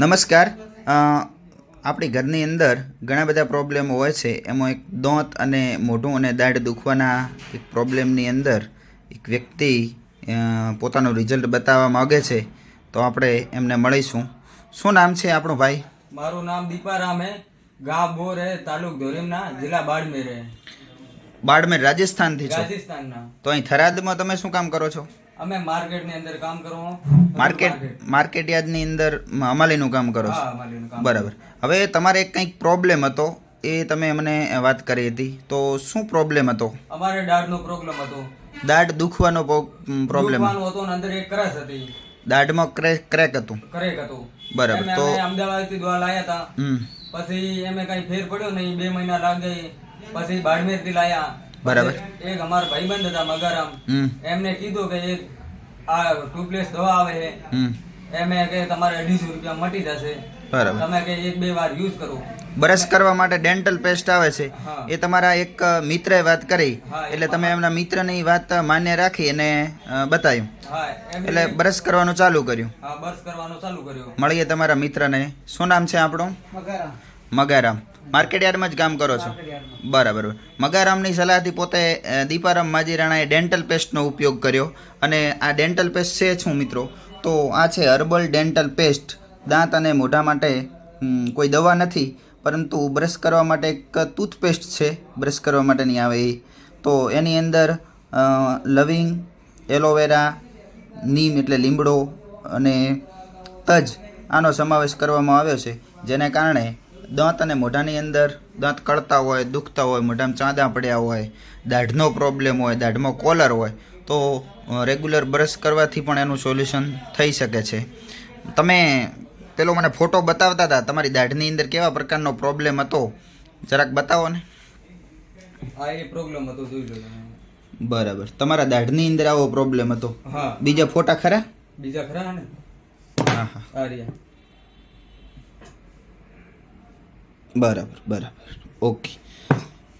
નમસ્કાર. આપણી ઘરની અંદર ઘણા બધા પ્રોબ્લેમ હોય છે. એમાં એક દોંત અને મોઢું અને દાઢ દુખવાના એક પ્રોબ્લેમની અંદર એક વ્યક્તિ પોતાનું રિઝલ્ટ બતાવવા માગે છે. તો આપણે એમને મળીશું. શું નામ છે આપણું ભાઈ? મારું નામ દીપારામ હે. ગામ બોર હે, તાલુક ધોરીમના, જિલ્લા બાડમેર બાડમેર રાજસ્થાનથી છો. રાજસ્થાનના. તો અહીં થરાદમાં તમે શું કામ કરો છો? અમે માર્કેટની અંદર કામ કરો. માર્કેટ માર્કેટ યાર્ડની અંદર અમાલીનું કામ કરો છો? બરાબર. હવે તમારે કંઈક પ્રોબ્લેમ હતો એ તમે મને વાત કરી હતી. તો શું પ્રોબ્લેમ હતો? અમારે દાઢનો પ્રોબ્લેમ હતો. દાઢ દુખવાનો પ્રોબ્લેમ. દુખવાનું હતું અને અંદર એક કરસ હતી. દાઢમાં ક્રેક ક્રેક હતું. ક્રેક હતું. બરાબર, તો- અમે અમદાવાદથી દવા લાયા હતા. પછી એમે કઈ ફેર પડ્યો નહીં. બે મહિના લાગે પછી બાડમેરથી લાયા બરાબર. એક અમાર ભાઈબંધ હતા મગરામ. એમને કીધું કે એક આ ટ્યુબલેસ દવા આવે છે. એમે કે તમારે અઢીસો રૂપિયા મટી જશે. બરાબર. તમે કે એક બે વાર યુઝ કરો. બ્રશ કરવા માટે ડેન્ટલ પેસ્ટ આવે છે. એ તમારા એક મિત્રએ વાત કરી. એટલે તમે એમના મિત્રની વાત માન્ય રાખી અને બતાવ્યું એટલે બ્રશ કરવાનું ચાલુ કર્યું. બ્રશ કરવાનું ચાલુ કર્યું. મળીએ તમારા મિત્રને. શું નામ છે આપણું? મગારામ. માર્કેટ યાર્ડમાં જ કામ કરો છો? બરાબર. મગારામની સલાહથી પોતે દીપારામ દીપારામ માજીરાણાએ ડેન્ટલ પેસ્ટનો ઉપયોગ કર્યો. અને આ ડેન્ટલ પેસ્ટ છે શું મિત્રો? તો આ છે હર્બલ ડેન્ટલ પેસ્ટ. દાંત અને મોઢા માટે કોઈ દવા નથી પરંતુ બ્રશ કરવા માટે એક ટૂથપેસ્ટ છે. બ્રશ કરવા માટેની આવે એ. તો એની અંદર લવિંગ એલોવેરા નીમ એટલે લીમડો અને તજ. આનો સમાવેશ કરવામાં આવ્યો છે. જેને કારણે દાંત અને મોઢાની અંદર દાંત કળતા હોય દુખતા હોય મોઢામાં ચાંદા પડ્યા હોય દાઢનો પ્રોબ્લેમ હોય દાઢમાં કોલર હોય તો રેગ્યુલર બ્રશ કરવાથી પણ એનું સોલ્યુશન થઈ શકે છે. તમે પેલો મને ફોટો બતાવતા હતા તમારી દાઢની અંદર કેવા પ્રકારનો પ્રોબ્લેમ હતો? જરાક બતાવો ને. એ પ્રોબ્લેમ હતો જોઈ લો બરાબર. તમારા દાઢની અંદર આવો પ્રોબ્લેમ હતો. બીજા ફોટા ખરા? બીજા ખરા ને? હા હા આ રહ્યા બરાબર બરાબર. ઓકે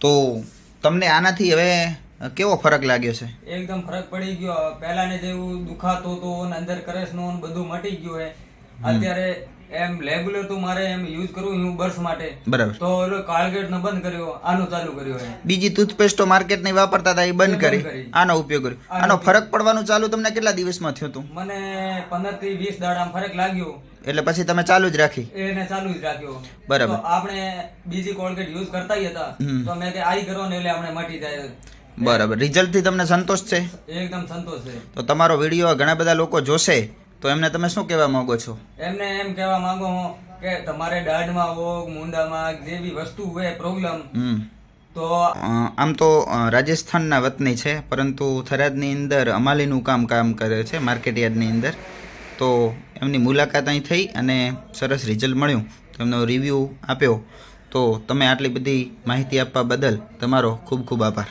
તો તમને આનાથી હવે કેવો ફરક લાગ્યો છે? એકદમ ફરક પડી ગયો. પહેલાને જેવું દુખાતો તો ને અંદર કરસ નો બધું મટી ગયું હે. અત્યારે એમ રેગ્યુલર તો મારે એમ યુઝ કરવું હું બર્સ માટે. બરાબર. તો ઓલો કાળગેટ નો બંધ કર્યો આનું ચાલુ કર્યો હે. બીજી ટૂથપેસ્ટો માર્કેટની વાપરતા હતા એ બંધ કરી. આનો ઉપયોગ કર્યો. આનો ફરક પડવાનું ચાલુ તમને કેટલા દિવસમાં થયો હતું? મને પંદરથી વીસ દાડામાં ફરક લાગ્યો. એટલે પછી તમે ચાલુ જ રાખી. એને ચાલુ જ રાખ્યો. બરાબર. આપણે બીજી કોલગેટ યુઝ કરતા હતા. તો મેં કે આઈ કરો ને એટલે આપણે મટી જાય. બરાબર. રિઝલ્ટથી તમને સંતોષ છે? એકદમ સંતોષ છે. તો તમારો વીડિયો ઘણા બધા લોકો જોશે તો એમને તમે શું કહેવા માંગો છો? એમને એમ કહેવા માંગો હું કે તમારે દાઢમાં ઓગ મુંડામાં જે બી વસ્તુ હોય પ્રોબ્લેમ તો આમ તો રાજસ્થાનના વતની છે પરંતુ થરાદની અંદર અમાલીનું કામ કામ કરે છે માર્કેટ યાર્ડની અંદર. તો એમની મુલાકાત અહીં થઈ અને સરસ રિઝલ્ટ મળ્યું. તો એમનો રિવ્યૂ આપ્યો. તો તમે આટલી બધી માહિતી આપવા બદલ તમારો ખૂબ ખૂબ આભાર.